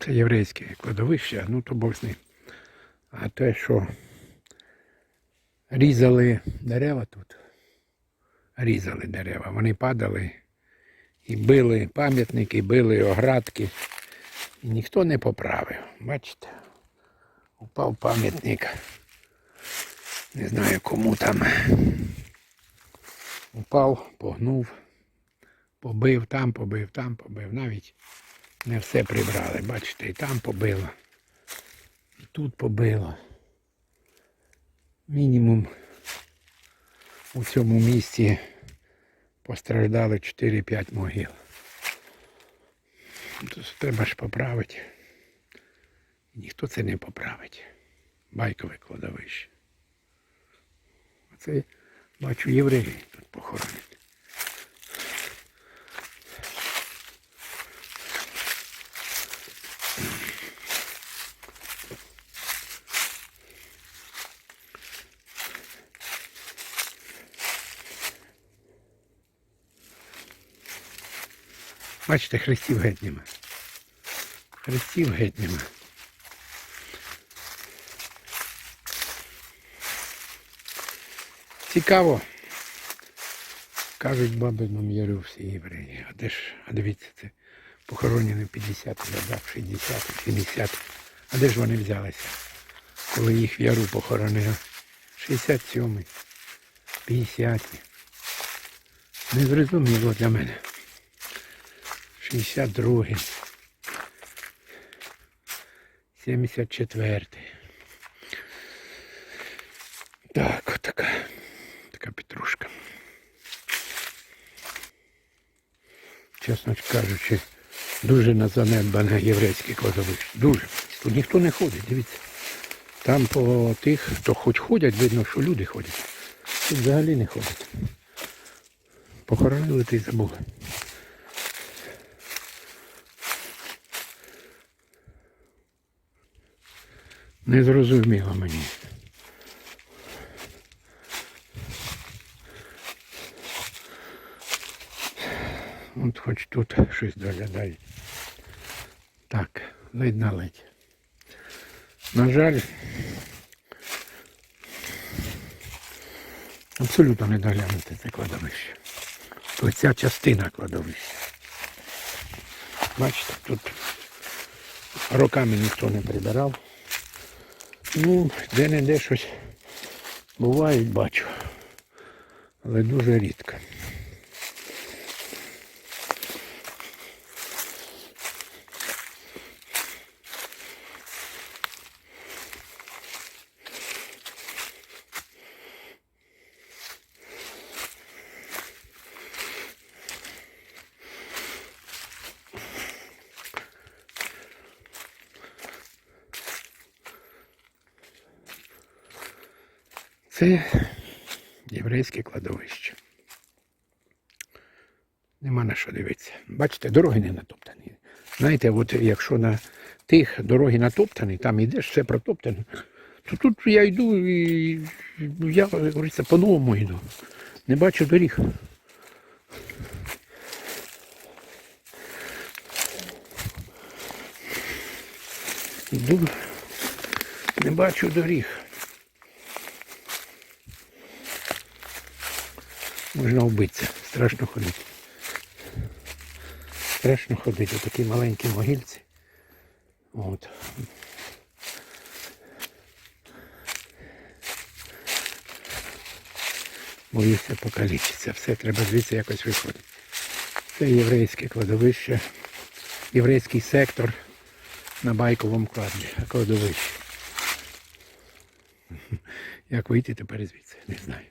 Це єврейське кладовище, ну то Бог з ним. А те, що різали дерева тут, різали дерева, вони падали і били пам'ятники, били оградки. І ніхто не поправив. Бачите? Упав пам'ятник. Не знаю кому там. Упав, погнув, побив, там побив, там побив. Навіть не все прибрали. Бачите, і там побило. І тут побило. Мінімум у цьому місці постраждали 4-5 могил. Тут треба ж поправити. Ніхто це не поправить. Байкове кладовище. Оце бачу євреї тут похоронені. Бачите, хрестів геть нема. Хрестів геть нема. Цікаво. Кажуть, баби нам ярю всі євреї. А де ж, а дивіться, це похоронені в 50 годах, 60 70 А де ж вони взялися? Коли їх в яру похоронили? 67 50 Незрозуміло для мене. 62 74 Так, отака. Така петрушка. Чесно кажучи, дуже на занедбане єврейське кладовище. Дуже. Тут ніхто не ходить, дивіться. Там по тих, хто хоч ходять, видно, що люди ходять. Тут взагалі не ходять. Похоронили ти забули. Не зрозуміло мені. От хоч тут щось доглядає. Так, видно ледь. На жаль, абсолютно не доглянути це кладовище. Ось ця частина кладовища. Бачите, тут роками ніхто не прибирав. Ну, де-не-де щось буває, бачу. Але дуже рідко. Це єврейське кладовище. Нема на що дивитися. Бачите, дороги не натоптані. Знаєте, от якщо на тих дороги натоптані, там йдеш, все протоптано, то тут я йду і я, говориться, по-новому йду. Не бачу доріг. Йду, не бачу доріг. Можна вбитися, страшно ходити. Страшно ходити, такі маленькі могильці. От. Боюся покалічиться. Все, треба звідси якось виходити. Це єврейське кладовище, єврейський сектор на байковому кладовищі. Як вийти тепер звідси, не знаю.